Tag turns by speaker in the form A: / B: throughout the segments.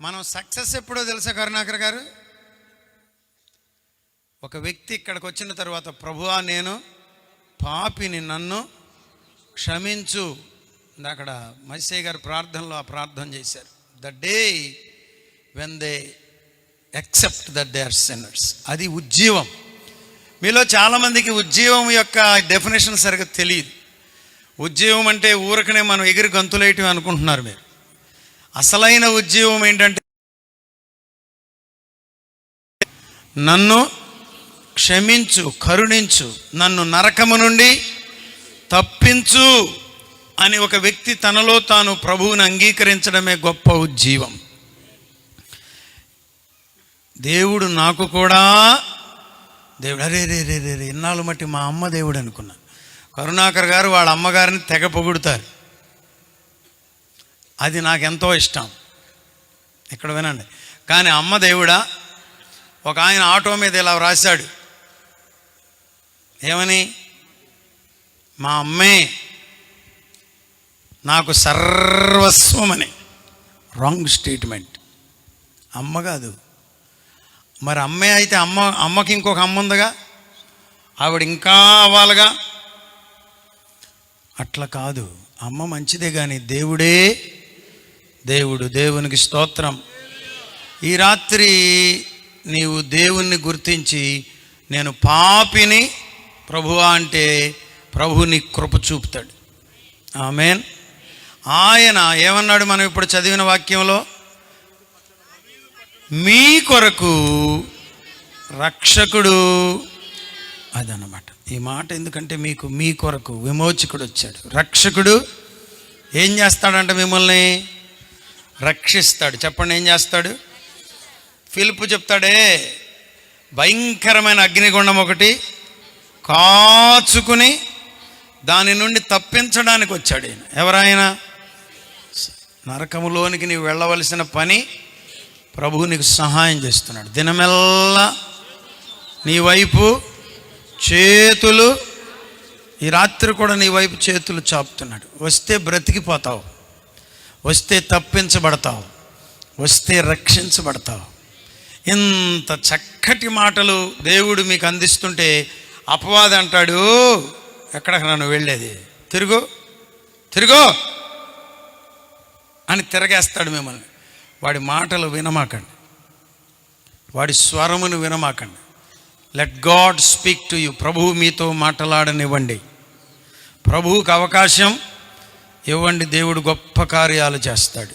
A: మనం సక్సెస్ ఎప్పుడో తెలుసా కరుణాకర్ గారు? ఒక వ్యక్తి ఇక్కడికి వచ్చిన తర్వాత ప్రభువా నేను పాపిని నన్ను క్షమించు. అక్కడ మత్స్య గారు ప్రార్థనలో ఆ ప్రార్థన చేశారు. The day when they accept that they are sinners అది ఉజ్జీవం. మీలో చాలామందికి ఉజ్జీవం యొక్క డెఫినేషన్ సరిగ్గా తెలియదు. ఉజ్జీవం అంటే ఊరకనే మనం ఎగిరి గంతులేయటం అనుకుంటున్నారు మీరు. అసలైన ఉజ్జీవం ఏంటంటే నన్ను క్షమించు కరుణించు నన్ను నరకము నుండి తప్పించు అని ఒక వ్యక్తి తనలో తాను ప్రభువుని అంగీకరించడమే గొప్ప ఉజ్జీవం. దేవుడు నాకు కూడా దేవుడు అరే రే రే రే ఇన్నాళ్ళు మట్టి మా అమ్మ దేవుడు అనుకున్నా కరుణాకర్ గారు వాళ్ళ అమ్మగారిని తెగ పొగుడుతారు. అది నాకు ఎంతో ఇష్టం. ఇక్కడ వినండి. కానీ అమ్మ దేవుడా ఒక ఆయన ఆటో మీద ఇలా వ్రాసాడు ఏమని? మా అమ్మే నాకు సర్వస్వమని. రాంగ్ స్టేట్మెంట్ అమ్మ కాదు. మరి అమ్మే అయితే అమ్మ అమ్మకి ఇంకొక అమ్మ ఉందిగా? ఆవిడ ఇంకా అవ్వాలిగా? అట్లా కాదు. అమ్మ మంచిదే కానీ దేవుడే దేవుడు దేవునికి స్తోత్రం. ఈ రాత్రి నీవు దేవుణ్ణి గుర్తించి నేను పాపిని ప్రభువా అంటే ప్రభుని కృప చూపుతాడు. ఆమెన్. ఆయన ఏమన్నాడు మనం ఇప్పుడు చదివిన వాక్యంలో? మీ కొరకు రక్షకుడు అదనమాట ఈ మాట ఎందుకంటే మీకు మీ కొరకు విమోచకుడు వచ్చాడు. రక్షకుడు ఏం చేస్తాడంట మిమ్మల్ని? రక్షిస్తాడు. చెప్పండి ఏం చేస్తాడు? ఫిలిపు చెప్తాడే భయంకరమైన అగ్నిగుండం ఒకటి కాచుకుని దాని నుండి తప్పించడానికి వచ్చాడు ఈయన. ఎవరాయన? నరకములోనికి నీవు వెళ్ళవలసిన పని ప్రభువు నీకు సహాయం చేస్తున్నాడు. దినమెల్లా నీ వైపు చేతులు ఈ రాత్రి కూడా నీ వైపు చేతులు చాపుతున్నాడు. వస్తే బ్రతికిపోతావు. వస్తే తప్పించబడతావు వస్తే రక్షించబడతావు. ఇంత చక్కటి మాటలు దేవుడు మీకు అందిస్తుంటే అపవాది అంటాడు ఎక్కడికి నన్ను వెళ్ళేది? తిరుగు తిరుగు! అని తిరగేస్తాడు మిమ్మల్ని. వాడి మాటలు వినమాకండి. వాడి స్వరమును వినమాకండి. Let God speak to you ప్రభువు మీతో మాట్లాడనివ్వండి. ప్రభువుకి అవకాశం ఇవ్వండి దేవుడు గొప్ప కార్యాలు చేస్తాడు.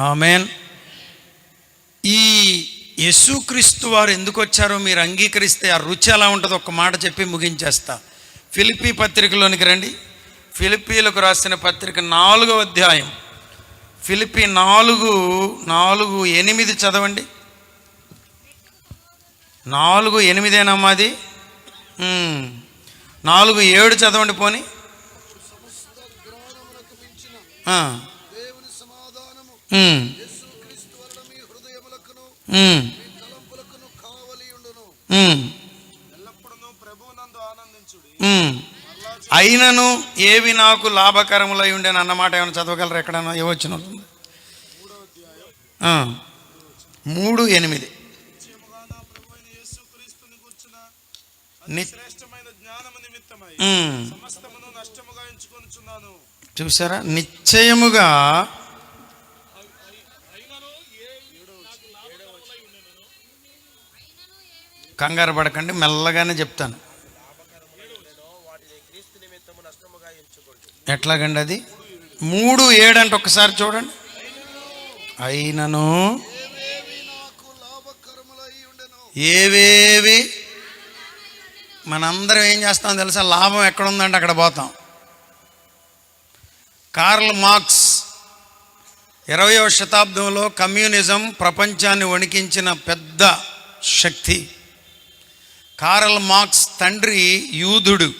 A: ఆమెన్. ఈ యేసుక్రీస్తు వారు ఎందుకు వచ్చారో మీరు అంగీకరిస్తే ఆ రుచి ఎలా ఉంటుందో ఒక మాట చెప్పి ముగించేస్తా. ఫిలిపి పత్రికలోనికి రండి. ఫిలిపీలకు రాసిన పత్రిక నాలుగో అధ్యాయం. ఫిలిపి నాలుగు నాలుగు ఎనిమిది చదవండి. నాలుగు ఎనిమిదేనమ్మా అది నాలుగు ఏడు చదవండి పోని. అయినను ఏవి నాకు లాభకరములై ఉండేను అన్నమాట ఏమైనా చదవగలరు ఎక్కడైనా? ఇవ్వచ్చు మూడు ఎనిమిది.
B: నిశ్చయముగా నా ప్రభువైన యేసుక్రీస్తుని కూర్చున్న
A: ని-
B: శ్రేష్టమైన జ్ఞానము నిమిత్తమై. సమస్తమును నష్టముగా ఎంచుకొనుచున్నాను
A: చూసారా నిశ్చయముగా కంగారు పడకండి మెల్లగానే చెప్తాను. ఎట్లాగండి అది? మూడు ఏడంటే ఒకసారి చూడండి. అయినను
B: ఏవేవి?
A: మనందరం ఏం చేస్తాం తెలుసా? లాభం ఎక్కడ ఉందంటే అక్కడ పోతాం. కార్ల్ మార్క్స్ ఇరవయవ శతాబ్దంలో కమ్యూనిజం ప్రపంచాన్ని వణికించిన పెద్ద శక్తి. కార్ల్ మార్క్స్ తండ్రి యూదుడు.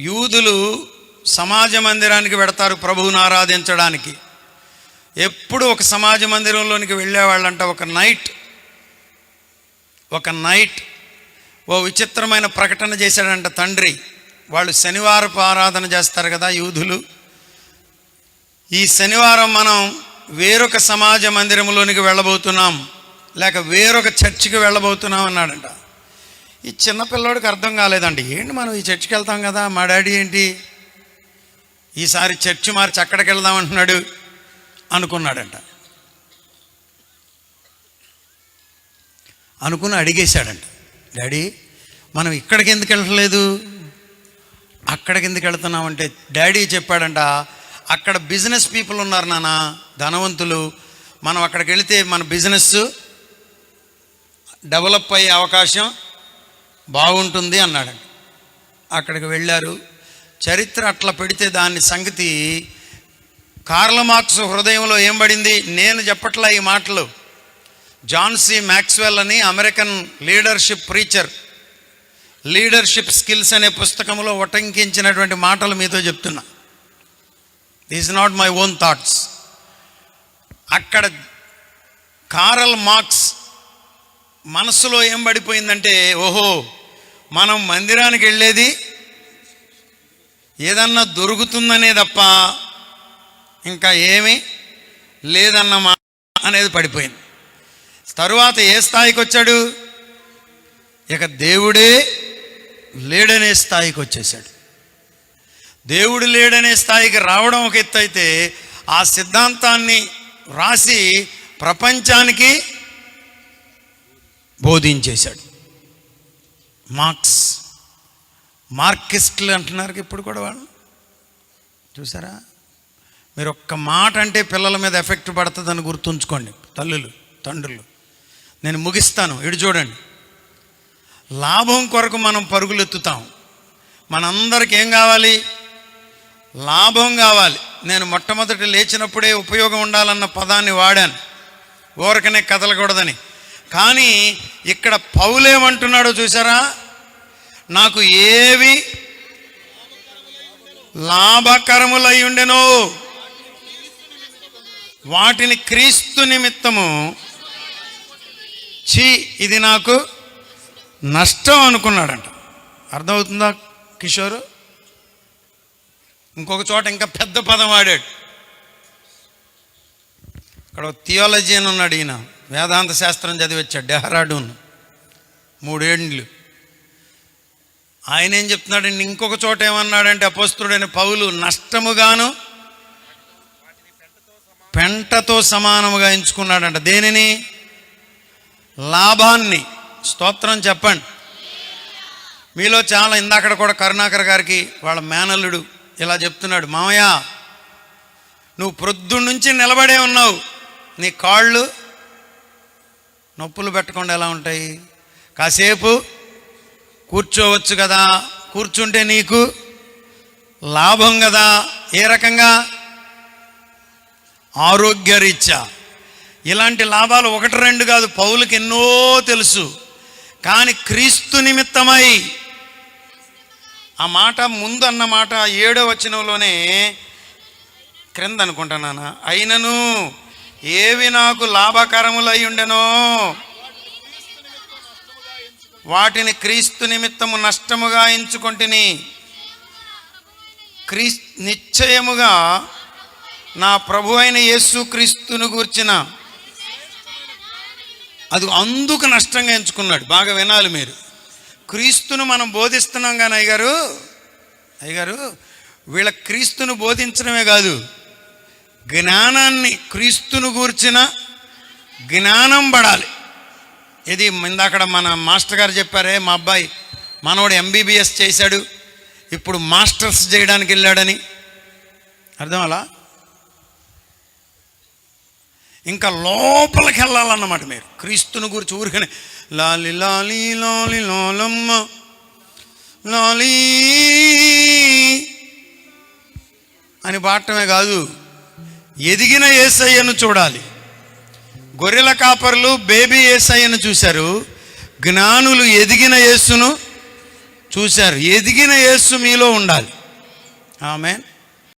A: యూదులు సమాజ మందిరానికి వెడతారు ప్రభువుని ఆరాధించడానికి. ఎప్పుడు ఒక సమాజ మందిరంలోనికి వెళ్ళేవాళ్ళంట ఒక నైట్. ఒక నైట్ ఓ విచిత్రమైన ప్రకటన చేశాడంట తండ్రి. వాళ్ళు శనివారపు ఆరాధన చేస్తారు కదా యూదులు. ఈ శనివారం మనం వేరొక సమాజ మందిరంలోనికి వెళ్ళబోతున్నాం. లేక వేరొక చర్చికి వెళ్ళబోతున్నాం అన్నాడంట. ఈ చిన్నపిల్లోడికి అర్థం కాలేదండి. ఏంటి మనం ఈ చర్చికి వెళ్తాం కదా? మా డాడీ ఏంటి? ఈసారి చర్చి మార్చి అక్కడికి వెళ్దాం అంటున్నాడు అనుకున్నాడంట. అనుకుని అడిగేశాడంట. డాడీ మనం ఇక్కడికి ఎందుకు వెళ్ళట్లేదు? అక్కడికి ఎందుకు వెళుతున్నామంటే డాడీ చెప్పాడంట అక్కడ బిజినెస్ పీపుల్ ఉన్నారు నాన్న ధనవంతులు. మనం అక్కడికి వెళితే మన బిజినెస్ డెవలప్ అయ్యే అవకాశం బాగుంటుంది అన్నాడు అక్కడికి వెళ్ళారు. చరిత్ర అట్లా పెడితే దాని సంగతి కార్ల మార్క్స్ హృదయంలో ఏం పడింది? నేను చెప్పట్లా ఈ మాటలు. జాన్సీ మ్యాక్స్వెల్ అని American leadership preacher leadership skills అనే పుస్తకంలో ఉటంకించినటువంటి మాటలు మీతో చెప్తున్నా. This not my own thoughts అక్కడ కారల్ మార్క్స్ మనసులో ఏం పడిపోయిందంటే ఓహో మనం మందిరానికి వెళ్ళేది ఏదన్నా దొరుకుతుందనే తప్ప ఇంకా ఏమీ లేదన్న మా అనేది పడిపోయింది. తరువాత ఏ స్థాయికి వచ్చాడు? ఇక దేవుడే లేడనే స్థాయికి వచ్చేసాడు దేవుడు లేడనే స్థాయికి రావడం ఒక ఎత్తు అయితే ఆ సిద్ధాంతాన్ని రాసి ప్రపంచానికి బోధించేశాడు. మార్క్స్ మార్కిస్టులు అంటున్నారు ఇప్పుడు కూడా వాళ్ళు. చూసారా? మీరు ఒక్క మాట అంటే పిల్లల మీద ఎఫెక్ట్ పడుతుందని గుర్తుంచుకోండి తల్లులు తండ్రులు. నేను ముగిస్తాను ఇటు చూడండి. లాభం కొరకు మనం పరుగులెత్తుతాం. మనందరికి ఏం కావాలి? లాభం కావాలి. నేను మొట్టమొదటి లేచినప్పుడే ఉపయోగం ఉండాలన్న పదాన్ని వాడాను. ఊరకనే కదలకూడదని. కానీ ఇక్కడ పౌలేమంటున్నాడో చూసారా నాకు ఏవి లాభకరములై ఉండెను వాటిని క్రీస్తు నిమిత్తము. ఛీ ఇది నాకు నష్టం అనుకున్నాడంట. అర్థమవుతుందా కిషోరు? ఇంకొక చోట ఇంకా పెద్ద పదం వాడాడు ఇక్కడ థియాలజీ అని ఉన్నాడు ఈయన. వేదాంత శాస్త్రం చదివచ్చాడు డెహ్రాడూన్. మూడేండ్లు. ఆయన ఏం చెప్తున్నాడండి ఇంకొక చోట ఏమన్నాడంటే అపోస్తుడైన పౌలు నష్టముగాను పెంటతో సమానముగా ఎంచుకున్నాడంట. దేనిని? లాభాన్ని. స్తోత్రం చెప్పండి. మీలో చాలా ఇందాకడ కూడా కరుణాకర్ గారికి వాళ్ళ మేనల్లుడు ఇలా చెప్తున్నాడు మామయ్య నువ్వు ప్రొద్దు నుంచి నిలబడే ఉన్నావు. నీ కాళ్ళు నొప్పులు పెట్టకుండా ఎలా ఉంటాయి? కాసేపు కూర్చోవచ్చు కదా కూర్చుంటే నీకు లాభం కదా. ఏ రకంగా? ఆరోగ్యరీత్యా. ఇలాంటి లాభాలు ఒకటి రెండు కాదు పౌలకి ఎన్నో తెలుసు. కానీ క్రీస్తు నిమిత్తమై ఆ మాట ముందు అన్న మాట ఏడో వచనంలోనే క్రింద అనుకుంటున్నాను అయినను ఏవి నాకు లాభకరములై ఉండెనో వాటిని క్రీస్తు నిమిత్తము నష్టముగా ఎంచుకొంటిని. క్రీస్ నిశ్చయముగా నా ప్రభు అయిన యేసు క్రీస్తును గూర్చిన అది అందుకు నష్టంగా ఎంచుకున్నాడు. బాగా వినాలి మీరు. క్రీస్తును మనం బోధిస్తున్నాం కానీ అయ్యగారు అయ్యగారు వీళ్ళ క్రీస్తును బోధించడమే కాదు. జ్ఞానాన్ని క్రీస్తును గూర్చిన జ్ఞానం పడాలి. ఇది ఇందాకడ మన మాస్టర్ గారు చెప్పారే మా అబ్బాయి మనోడు ఎంబీబీఎస్ చేశాడు. ఇప్పుడు మాస్టర్స్ చేయడానికి వెళ్ళాడని. అర్థం అలా? ఇంకా లోపలికి వెళ్ళాలన్నమాట మీరు. క్రీస్తుని గురించి ఊరికనే లాలి లాలి లాలి లోలమ్మ లాలి అని పాడటమే కాదు ఎదిగిన ఏసయ్యను చూడాలి. గొర్రెల కాపర్లు బేబీ ఏసయ్యను చూశారు. జ్ఞానులు ఎదిగిన యేసును చూశారు. ఎదిగిన యేసు మీలో ఉండాలి. ఆమె